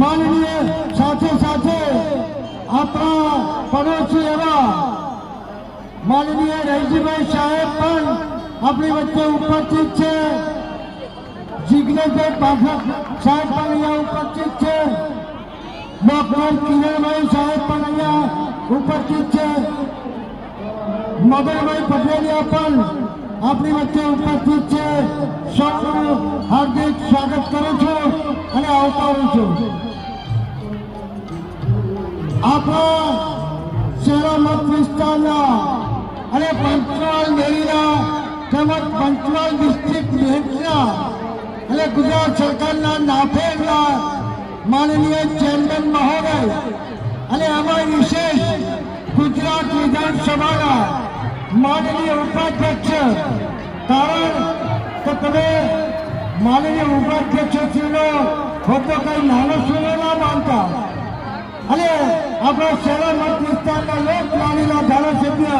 માનનીય સાથે સાથે આપણા પડોશી એવા માનનીય રણજીભાઈ સાહેબ પણ આપણી વચ્ચે ઉપસ્થિત છે. જિજ્ઞેશભાઈ પાઠક સાહેબ પણ અહીંયા ઉપસ્થિત છે. ડોક્ટર કિરણભાઈ સાહેબ પણ અહીંયા ઉપસ્થિત છે. મગનભાઈ પટેલિયા પણ આપણી વચ્ચે ઉપસ્થિત છે સૌનું હાર્દિક સ્વાગત કરું છું અને આવકારું છું. આપણા શહેરા મત વિસ્તારના અને પંચમહાલ ડેરીના તેમજ પંચમહાલ ડિસ્ટ્રિક્ટ બેંકના અને ગુજરાત સરકારના નાફેડના માનનીય ચેરમેન મહોદય અને અમારી વિશેષ ગુજરાત વિધાનસભાના માનનીય ઉપાધ્યક્ષ, કારણ કે તમે માનનીય ઉપાધ્યક્ષશ્રીનો હોદ્દો કઈ નાનો સુનો ના માનતા. અને આપણા સેવા મત વિસ્તારના લોક માનીના ધારાસભ્ય,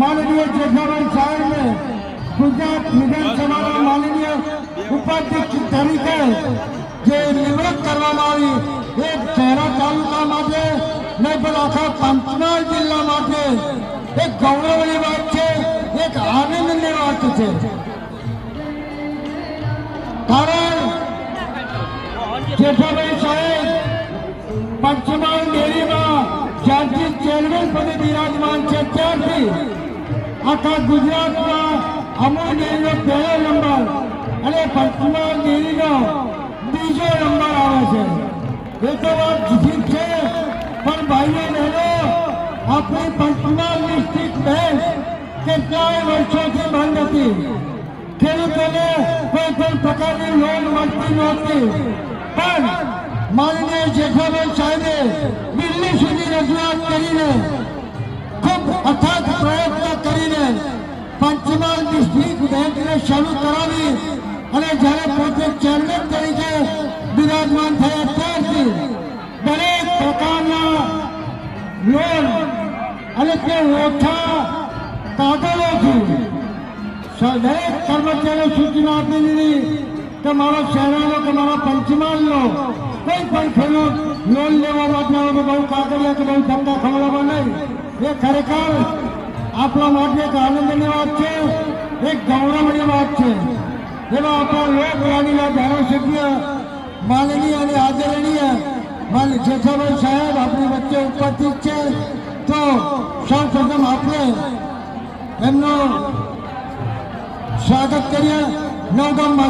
માનનીય જેઠાભાઈ સાહેબને ગુજરાત વિધાનસભાના માનનીય ઉપાધ્યક્ષ તરીકે જે નિવૃત્ત કરવામાં આવી, એ શહેરા તાલુકા માટે નહીં પણ આખા પંચમહાલ જિલ્લા માટે એક ગૌરવની છે. કારણ જેઠાભાઈ સાહેબ પંચમહાલ ડેરીમાં જ્યારથી ચેરમેન પદે બિરાજમાન છે, ત્યારથી આખા ગુજરાતમાં અમૂલ ડેરીનો પહેલો નંબર અને પંચમહાલ ડેરીનો બીજો નંબર આવે છે. એ તો વાત ઠીક છે, પણ ભાઈઓ બહેનો, આપણી પંચમહાલની સ્થિત બેંક કેટલાય વર્ષોથી હતી. ખેડૂતોને કોઈ પણ પ્રકારની લોન મળતી નહોતી. પણ માનનીય જેઠાભાઈ સાહેબે દિલ્હી સુધી રજૂઆત કરીને ખૂબ અથાગ પ્રયત્ન કરીને પંચમહાલ ડિસ્ટ્રિક્ટ બેંકને શરૂ કરાવી અને જ્યારે પોતે ચેરમેન તરીકે બિરાજમાન થયા ત્યારથી દરેક પ્રકારના લોન અને તે ઓછા કાગળોથી દરેક કર્મચારીઓ સૂચના આપી દીધી કે મારો શહેરાનો કે મારા પંચમહાલનો કોઈ પણ ખેડૂત લોન લેવા માટે તો બહુ કાગળિયા કે બહુ ધંધા ખવડાવવા નહીં. એ ખરેખર આપણા માટે એક આનંદની વાત છે, એક ગૌરવની વાત છે. એવા આપણા લોક લાડીના ધારાસભ્ય, માનનીય અને આદરણીય માન જેઠાભાઈ સાહેબ આપણી વચ્ચે ઉપસ્થિત છે. તો સૌ પ્રથમ આપણે એમનું સ્વાગત કરીએ નવગામમાં